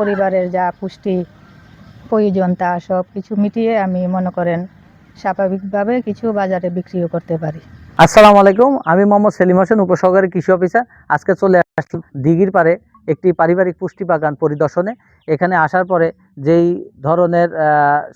পরিবারের যা পুষ্টি প্রয়োজন তা সব কিছু মিটিয়ে আমি মনে করেন স্বাভাবিকভাবে কিছু বাজারে বিক্রিও করতে পারি। আসসালামু আলাইকুম, আমি মোহাম্মদ সেলিম হোসেন, উপসহকারী কৃষি অফিসার। আজকে চলে আসলাম দিঘির পারে একটি পারিবারিক পুষ্টি বাগান পরিদর্শনে। এখানে আসার পরে যেই ধরনের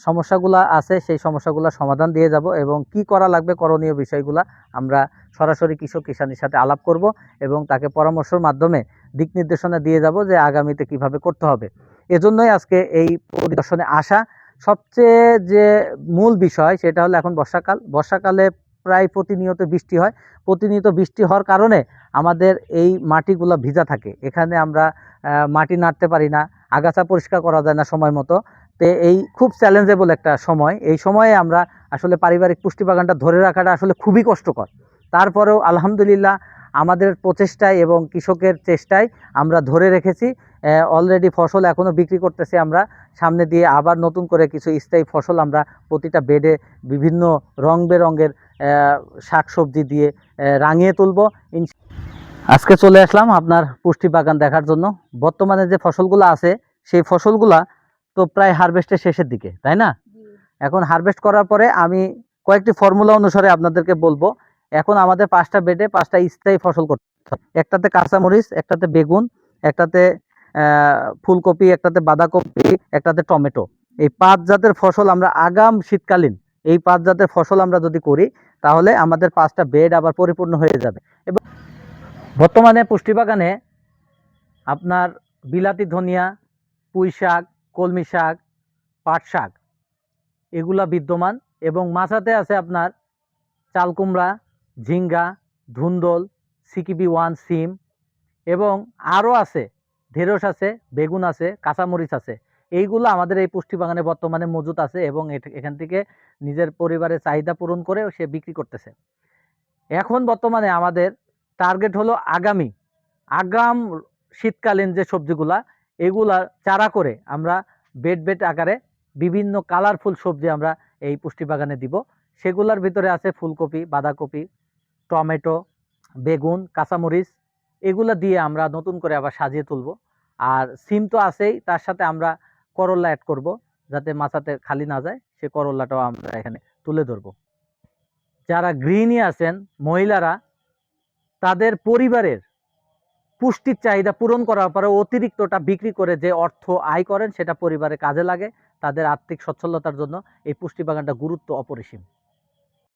সমস্যাগুলা আছে সেই সমস্যাগুলোর সমাধান দিয়ে যাব এবং কি করা লাগবে করণীয় বিষয়গুলা আমরা সরাসরি কৃষক কিষানের সাথে আলাপ করব এবং তাকে পরামর্শের মাধ্যমে দিক নির্দেশনা দিয়ে যাব যে আগামীতে কীভাবে করতে হবে। এজন্যই আজকে এই পরিদর্শনে আসা সবচেয়ে যে মূল বিষয় সেটা হলো এখন বর্ষাকাল। বর্ষাকালে প্রায় প্রতিনিয়ত বৃষ্টি হয়। প্রতিনিয়ত বৃষ্টি হওয়ার কারণে আমাদের এই মাটিগুলো ভিজা থাকে। এখানে আমরা মাটি নাড়তে পারি না, আগাছা পরিষ্কার করা যায় না সময় মতো। তো এই খুব চ্যালেঞ্জেবল একটা সময়। এই সময়ে আমরা আসলে পারিবারিক পুষ্টি বাগানটা ধরে রাখাটা আসলে খুবই কষ্টকর। তারপরেও আলহামদুলিল্লাহ আমাদের প্রচেষ্টায় এবং কৃষকের চেষ্টায় আমরা ধরে রেখেছি। অলরেডি ফসল এখনও বিক্রি করতেছি আমরা। সামনে দিয়ে আবার নতুন করে কিছু স্থায়ী ফসল আমরা প্রতিটা বেডে বিভিন্ন রং বেরঙের শাক সবজি দিয়ে রাঙিয়ে তুলব। আজকে চলে আসলাম আপনার পুষ্টি বাগান দেখার জন্য। বর্তমানে যে ফসলগুলো আছে সেই ফসলগুলা তো প্রায় হারভেস্টের শেষের দিকে তাই না? এখন হারভেস্ট করার পরে আমি কয়েকটি ফর্মুলা অনুসারে আপনাদেরকে বলব। এখন আমাদের পাঁচটা বেডে পাঁচটা স্থায়ী ফসল করতে। একটাতে কাঁচামরিচ একটাতে বেগুন, একটাতে ফুলকপি, একটাতে বাঁধাকপি, একটাতে টমেটো। এই পাঁচ জাতের ফসল আমরা আগাম শীতকালীন, এই পাঁচ জাতের ফসল আমরা যদি করি, তাহলে আমাদের পাঁচটা বেড আবার পরিপূর্ণ হয়ে যাবে। এবং বর্তমানে পুষ্টি বাগানে আপনার বিলাতি ধনিয়া, পুঁই শাক, কলমি শাক, পাট শাক, এগুলা বিদ্যমান। এবং মাছাতে আছে আপনার চালকুমড়া ঝিঙ্গা ধুন্দল, সিকিবি ওয়ান সিম এবং আরও আছে, ঢেঁড়স আছে, বেগুন আছে, কাঁচামরিচ আছে। এইগুলো আমাদের এই পুষ্টি বাগানে বর্তমানে মজুত আছে এবং এখান থেকে নিজের পরিবারের চাহিদা পূরণ করে সে বিক্রি করতেছে। এখন বর্তমানে আমাদের টার্গেট হলো আগামী, আগাম শীতকালীন যে সবজিগুলা, এগুলা চারা করে আমরা বেড বেড আকারে বিভিন্ন কালারফুল সবজি আমরা এই পুষ্টি বাগানে দিব। সেগুলোর ভিতরে আছে ফুলকপি, বাঁধাকপি টমেটো, বেগুন, কাঁচামরিচ, এগুলো দিয়ে আমরা নতুন করে আবার সাজিয়ে তুলব। আর সিম তো আছেই, তার সাথে আমরা করল্লা অ্যাড করব, যাতে মাথাতে খালি না যায়, সে করল্লাটাও আমরা এখানে তুলে ধরব। যারা গৃহিণী আছেন, মহিলারা, তাদের পরিবারের পুষ্টির চাহিদা পূরণ করার পরে অতিরিক্তটা বিক্রি করে যে অর্থ আয় করেন, সেটা পরিবারে কাজে লাগে। তাদের আর্থিক সচ্ছলতার জন্য এই পুষ্টি বাগানটা গুরুত্ব অপরিসীম।